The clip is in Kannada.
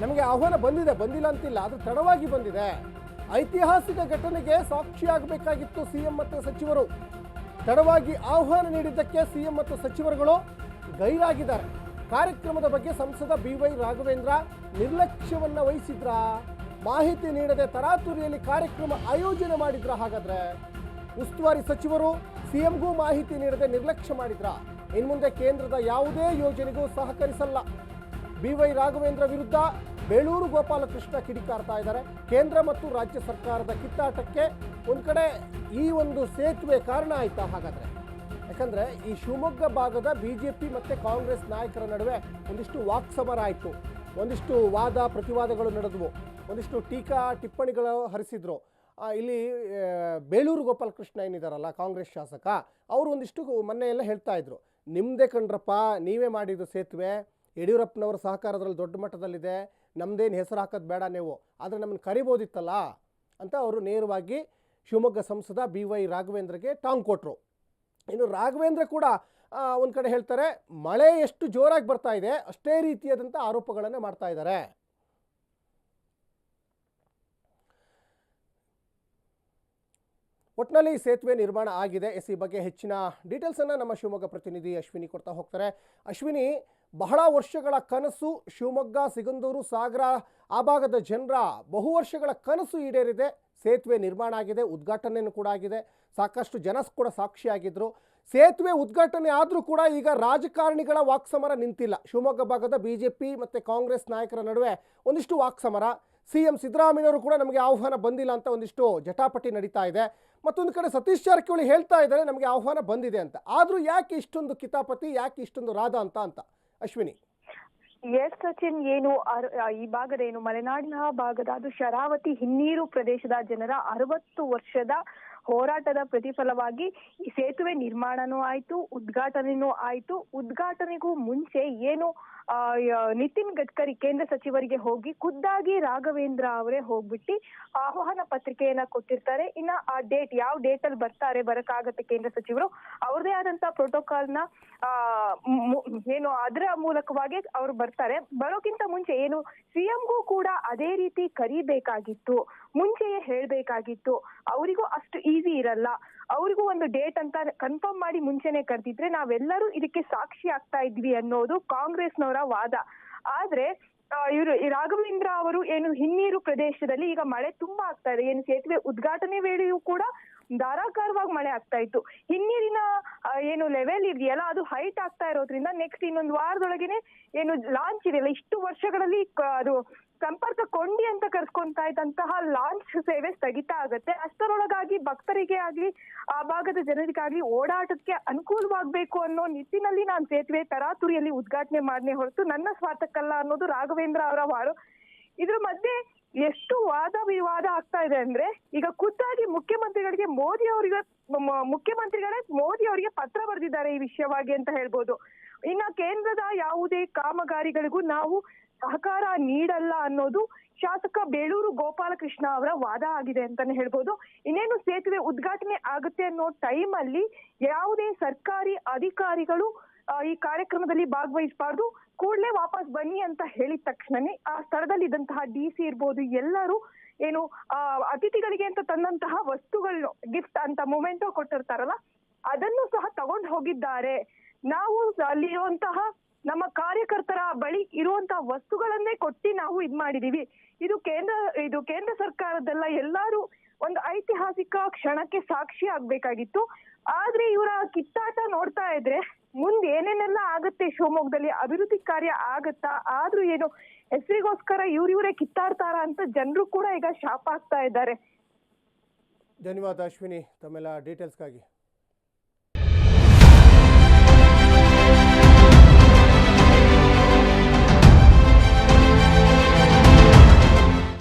ನಮಗೆ ಆಹ್ವಾನ ಬಂದಿದೆ, ಬಂದಿಲ್ಲ ಅಂತಿಲ್ಲ ಅದು ತಡವಾಗಿ ಬಂದಿದೆ. ಐತಿಹಾಸಿಕ ಘಟನೆಗೆ ಸಾಕ್ಷಿಯಾಗಬೇಕಾಗಿತ್ತು ಸಿಎಂ ಮತ್ತು ಸಚಿವರು. ತಡವಾಗಿ ಆಹ್ವಾನ ನೀಡಿದ್ದಕ್ಕೆ ಸಿಎಂ ಮತ್ತು ಸಚಿವರುಗಳು ಗೈರಾಗಿದ್ದಾರೆ. ಕಾರ್ಯಕ್ರಮದ ಬಗ್ಗೆ ಸಂಸದ ಬಿ ವೈ ರಾಘವೇಂದ್ರ ನಿರ್ಲಕ್ಷ್ಯವನ್ನು ವಹಿಸಿದ್ರ? ಮಾಹಿತಿ ನೀಡದೆ ತರಾತುರಿಯಲ್ಲಿ ಕಾರ್ಯಕ್ರಮ ಆಯೋಜನೆ ಮಾಡಿದ್ರ ಹಾಗಾದ್ರೆ? ಉಸ್ತುವಾರಿ ಸಚಿವರು ಸಿಎಂಗೂ ಮಾಹಿತಿ ನೀಡದೆ ನಿರ್ಲಕ್ಷ್ಯ ಮಾಡಿದ್ರ? ಇನ್ಮುಂದೆ ಕೇಂದ್ರದ ಯಾವುದೇ ಯೋಜನೆಗೂ ಸಹಕರಿಸಲ್ಲ. ಬಿ ವೈ ರಾಘವೇಂದ್ರ ವಿರುದ್ಧ ಬೇಳೂರು ಗೋಪಾಲಕೃಷ್ಣ ಕಿಡಿಕಾರ್ತಾ ಇದ್ದಾರೆ. ಕೇಂದ್ರ ಮತ್ತು ರಾಜ್ಯ ಸರ್ಕಾರದ ಕಿತ್ತಾಟಕ್ಕೆ ಒಂದು ಕಡೆ ಈ ಒಂದು ಸೇತುವೆ ಕಾರಣ ಆಯ್ತಾ ಹಾಗಾದ್ರೆ? ಯಾಕಂದ್ರೆ ಈ ಶಿವಮೊಗ್ಗ ಭಾಗದ ಬಿಜೆಪಿ ಮತ್ತೆ ಕಾಂಗ್ರೆಸ್ ನಾಯಕರ ನಡುವೆ ಒಂದಿಷ್ಟು ವಾಕ್ಸಮರ ಆಯಿತು. ಒಂದಿಷ್ಟು ವಾದ ಪ್ರತಿವಾದಗಳು ನಡೆದವು. ಒಂದಿಷ್ಟು ಟೀಕಾ ಟಿಪ್ಪಣಿಗಳು ಹರಿಸಿದ್ರು. ಇಲ್ಲಿ ಬೇಲೂರು ಗೋಪಾಲಕೃಷ್ಣ ಏನಿದಾರಲ್ಲ, ಕಾಂಗ್ರೆಸ್ ಶಾಸಕ, ಅವರು ಒಂದಿಷ್ಟು ಮೊನ್ನೆ ಎಲ್ಲ ಹೇಳ್ತಾ ಇದ್ರು. ನಿಮ್ಮದೇ ಕಂಡ್ರಪ್ಪ ನೀವೇ ಮಾಡಿದ್ದು ಸೇತುವೆ ಯಡಿಯೂರಪ್ಪನವರ ಸಹಕಾರ ಅದರಲ್ಲಿ ದೊಡ್ಡ ಮಟ್ಟದಲ್ಲಿದೆ. ನಮ್ಮದೇನು ಹೆಸರು ಹಾಕೋದು ಬೇಡ ನೀವು. ಆದರೆ ನಮ್ಮನ್ನು ಕರಿಬೋದಿತ್ತಲ್ಲ? ಅಂತ ಅವರು ನೇರವಾಗಿ ಶಿವಮೊಗ್ಗ ಸಂಸದ ಬಿ ವೈ ರಾಘವೇಂದ್ರಗೆ ಟಾಂಗ್ ಕೊಟ್ಟರು ಇನ್ನು ರಾಘವೇಂದ್ರ ಕೂಡ ಒಂದು ಕಡೆ ಹೇಳ್ತಾರೆ, ಮಳೆ ಎಷ್ಟು ಜೋರಾಗಿ ಬರ್ತಾ ಇದೆ, ಅಷ್ಟೇ ರೀತಿಯಾದಂಥ ಆರೋಪಗಳನ್ನು ಮಾಡ್ತಾ ಇದ್ದಾರೆ ಒಟ್ಟಿನಲ್ಲಿ ಸೇತುವೆ ನಿರ್ಮಾಣ ಆಗಿದೆ. ಎಸ್ ಈ ಬಗ್ಗೆ ಹೆಚ್ಚಿನ ಡೀಟೇಲ್ಸನ್ನು ನಮ್ಮ ಶಿವಮೊಗ್ಗ ಪ್ರತಿನಿಧಿ ಅಶ್ವಿನಿ ಕೊಡ್ತಾ ಹೋಗ್ತಾರೆ. ಅಶ್ವಿನಿ, ಬಹಳ ವರ್ಷಗಳ ಕನಸು ಶಿವಮೊಗ್ಗ, ಸಿಗಂದೂರು, ಸಾಗರ, ಆ ಭಾಗದ ಜನರ ಬಹು ವರ್ಷಗಳ ಕನಸು ಈಡೇರಿದೆ. ಸೇತುವೆ ನಿರ್ಮಾಣ ಆಗಿದೆ ಉದ್ಘಾಟನೆಯೂ ಕೂಡ ಆಗಿದೆ. ಸಾಕಷ್ಟು ಜನ ಕೂಡ ಸಾಕ್ಷಿಯಾಗಿದ್ದರು ಸೇತುವೆ ಉದ್ಘಾಟನೆ ಆದರೂ ಕೂಡ ಈಗ ರಾಜಕಾರಣಿಗಳ ವಾಕ್ಸಮರ ನಿಂತಿಲ್ಲ. ಶಿವಮೊಗ್ಗ ಭಾಗದ ಬಿ ಜೆ ಪಿ ಮತ್ತು ಕಾಂಗ್ರೆಸ್ ನಾಯಕರ ನಡುವೆ ಒಂದಿಷ್ಟು ವಾಕ್ಸಮರ. ಸಿ ಎಂ ಸಿದ್ದರಾಮಯ್ಯವರು ಕೂಡ ನಮಗೆ ಆಹ್ವಾನ ಬಂದಿಲ್ಲ ಅಂತ ಒಂದಿಷ್ಟು ಜಟಾಪಟಿ ನಡೀತಾ ಇದೆ. ಮತ್ತೊಂದು ಕಡೆ ಸತೀಶ್ ಜಾರಕಿಹೊಳಿ ಹೇಳ್ತಾ ಇದ್ದಾರೆ, ನಮಗೆ ಆಹ್ವಾನ ಬಂದಿದೆ ಅಂತ. ಆದರೂ ಯಾಕೆ ಇಷ್ಟೊಂದು ಕಿತಾಪತಿ, ಯಾಕೆ ಇಷ್ಟೊಂದು ರಾಧ ಅಂತ ಅಂತ? ಅಶ್ವಿನಿ. ಎಸ್ ಸಚಿನ್, ಏನು ಈ ಭಾಗದ ಏನು ಮಲೆನಾಡಿನ ಭಾಗದ ಅದು ಶರಾವತಿ ಹಿನ್ನೀರು ಪ್ರದೇಶದ ಜನರ ಅರವತ್ತು ವರ್ಷದ ಹೋರಾಟದ ಪ್ರತಿಫಲವಾಗಿ ಈ ಸೇತುವೆ ನಿರ್ಮಾಣನೂ ಆಯ್ತು, ಉದ್ಘಾಟನೆನೂ ಆಯ್ತು. ಉದ್ಘಾಟನೆಗೂ ಮುಂಚೆ ಏನು ನಿತಿನ್ ಗಡ್ಕರಿ ಕೇಂದ್ರ ಸಚಿವರಿಗೆ ಹೋಗಿ ಖುದ್ದಾಗಿ ರಾಘವೇಂದ್ರ ಅವರೇ ಹೋಗ್ಬಿಟ್ಟು ಆಹ್ವಾನ ಪತ್ರಿಕೆಯನ್ನ ಕೊಟ್ಟಿರ್ತಾರೆ. ಇನ್ನ ಆ ಡೇಟ್ ಯಾವ ಡೇಟ್ ಅಲ್ಲಿ ಬರ್ತಾರೆ, ಬರಕ್ಕಾಗತ್ತೆ ಕೇಂದ್ರ ಸಚಿವರು ಅವ್ರದೇ ಆದಂತ ಪ್ರೋಟೋಕಾಲ್ನ ಏನು ಅದರ ಮೂಲಕವಾಗಿ ಅವರು ಬರ್ತಾರೆ. ಬರೋಕ್ಕಿಂತ ಮುಂಚೆ ಏನು ಸಿಎಂಗೂ ಕೂಡ ಅದೇ ರೀತಿ ಕರಿಬೇಕಾಗಿತ್ತು. ಮುಂಚೆಯೇ ಹೇಳ್ಬೇಕಾಗಿತ್ತು, ಅವರಿಗೂ ಅಷ್ಟು ಈಸಿ ಇರಲ್ಲ. ಅವರಿಗೂ ಒಂದು ಡೇಟ್ ಅಂತ ಕನ್ಫರ್ಮ್ ಮಾಡಿ ಮುಂಚೆನೆ ಕರೆದಿದ್ರೆ ನಾವೆಲ್ಲರೂ ಇದಕ್ಕೆ ಸಾಕ್ಷಿ ಆಗ್ತಾ ಇದ್ವಿ ಅನ್ನೋದು ಕಾಂಗ್ರೆಸ್ನವರ ವಾದ. ಆದ್ರೆ ಇವರು ರಾಘವೇಂದ್ರ ಅವರು ಏನು ಹಿನ್ನೀರು ಪ್ರದೇಶದಲ್ಲಿ ಈಗ ಮಳೆ ತುಂಬಾ ಆಗ್ತಾ ಇದೆ. ಏನು ಸೇತುವೆ ಉದ್ಘಾಟನೆ ವೇಳೆಯೂ ಕೂಡ ಧಾರಾಕಾರವಾಗಿ ಮಳೆ ಆಗ್ತಾ ಇತ್ತು. ಹಿನ್ನೀರಿನ ಏನು ಲೆವೆಲ್ ಇದೆಯಲ್ಲ ಅದು ಹೈಟ್ ಆಗ್ತಾ ಇರೋದ್ರಿಂದ ನೆಕ್ಸ್ಟ್ ಇನ್ನೊಂದು ವಾರದೊಳಗೇನೆ ಏನು ಲಾಂಚ್ ಇದೆಯಲ್ಲ ಇಷ್ಟು ವರ್ಷಗಳಲ್ಲಿ ಅದು ಸಂಪರ್ಕ ಕೊಂಡಿ ಅಂತ ಕರ್ಸ್ಕೊಂತಾ ಇದ್ದಂತಹ ಲಾಂಚ್ ಸೇವೆ ಸ್ಥಗಿತ ಆಗುತ್ತೆ. ಅಷ್ಟರೊಳಗಾಗಿ ಭಕ್ತರಿಗೆ ಆಗಲಿ, ಆ ಭಾಗದ ಜನರಿಗಾಗಿ ಓಡಾಟಕ್ಕೆ ಅನುಕೂಲವಾಗಬೇಕು ಅನ್ನೋ ನಿಟ್ಟಿನಲ್ಲಿ ನಾನು ಸೇತುವೆ ತರಾತುರಿಯಲ್ಲಿ ಉದ್ಘಾಟನೆ ಮಾಡನೆ ಹೊರತು ನನ್ನ ಸ್ವಾರ್ಥಕ್ಕಲ್ಲ ಅನ್ನೋದು ರಾಘವೇಂದ್ರ ಅವರ ವಾರು. ಇದ್ರ ಮಧ್ಯೆ ಎಷ್ಟು ವಾದ ವಿವಾದ ಆಗ್ತಾ ಇದೆ ಅಂದ್ರೆ, ಈಗ ಖುದ್ದಾಗಿ ಮುಖ್ಯಮಂತ್ರಿಗಳಿಗೆ ಮೋದಿ ಅವರಿಗೆ ಮುಖ್ಯಮಂತ್ರಿಗಳೇ ಮೋದಿ ಅವರಿಗೆ ಪತ್ರ ಬರೆದಿದ್ದಾರೆ ಈ ವಿಷಯವಾಗಿ ಅಂತ ಹೇಳ್ಬೋದು. ಇನ್ನ ಕೇಂದ್ರದ ಯಾವುದೇ ಕಾಮಗಾರಿಗಳಿಗೂ ನಾವು ಸಹಕಾರ ನೀಡಲ್ಲ ಅನ್ನೋದು ಶಾಸಕ ಬೇಳೂರು ಗೋಪಾಲಕೃಷ್ಣ ಅವರ ವಾದ ಆಗಿದೆ ಅಂತಾನೆ ಹೇಳ್ಬೋದು. ಇನ್ನೇನು ಸೇತುವೆ ಉದ್ಘಾಟನೆ ಆಗುತ್ತೆ ಅನ್ನೋ ಟೈಮ್ ಅಲ್ಲಿ ಯಾವುದೇ ಸರ್ಕಾರಿ ಅಧಿಕಾರಿಗಳು ಈ ಕಾರ್ಯಕ್ರಮದಲ್ಲಿ ಭಾಗವಹಿಸಬಾರ್ದು. ಕೂಡಲೇ ವಾಪಸ್ ಬನ್ನಿ ಅಂತ ಹೇಳಿದ ತಕ್ಷಣನೇ ಆ ಸ್ಥಳದಲ್ಲಿ ಇದ್ದಂತಹ ಡಿ ಸಿ ಇರ್ಬೋದು, ಎಲ್ಲರೂ ಏನು ಅತಿಥಿಗಳಿಗೆ ಅಂತ ತಂದಂತಹ ವಸ್ತುಗಳನ್ನು ಗಿಫ್ಟ್ ಅಂತ ಮೊಮೆಂಟೋ ಕೊಟ್ಟಿರ್ತಾರಲ್ಲ, ಅದನ್ನು ಸಹ ತಗೊಂಡು ಹೋಗಿದ್ದಾರೆ. ನಾವು ಅಲ್ಲಿರುವಂತಹ ನಮ್ಮ ಕಾರ್ಯಕರ್ತರ ಬಳಿ ಇರುವಂತ ವಸ್ತುಗಳನ್ನೇ ಕೊಟ್ಟಿ ನಾವು ಇದ್ ಮಾಡಿದೀವಿ. ಇದು ಕೇಂದ್ರ ಇದು ಕೇಂದ್ರ ಸರ್ಕಾರದಲ್ಲ, ಎಲ್ಲರೂ ಒಂದು ಐತಿಹಾಸಿಕ ಕ್ಷಣಕ್ಕೆ ಸಾಕ್ಷಿ ಆಗ್ಬೇಕಾಗಿತ್ತು. ಆದ್ರೆ ಇವರ ಕಿತ್ತಾಟ ನೋಡ್ತಾ ಇದ್ರೆ ಮುಂದೆ ಏನೇನೆಲ್ಲ ಆಗುತ್ತೆ, ಶಿವಮೊಗ್ಗದಲ್ಲಿ ಅಭಿವೃದ್ಧಿ ಕಾರ್ಯ ಆಗತ್ತಾ, ಆದ್ರೂ ಏನು ಹೆಸರಿಗೋಸ್ಕರ ಇವ್ರ ಇವರೇ ಕಿತ್ತಾಡ್ತಾರ ಅಂತ ಜನರು ಕೂಡ ಈಗ ಶಾಪ ಆಗ್ತಾ ಇದ್ದಾರೆ. ಧನ್ಯವಾದ ಅಶ್ವಿನಿ, ತಮ್ಮೆಲ್ಲ ಡೀಟೇಲ್ಸ್ಗಾಗಿ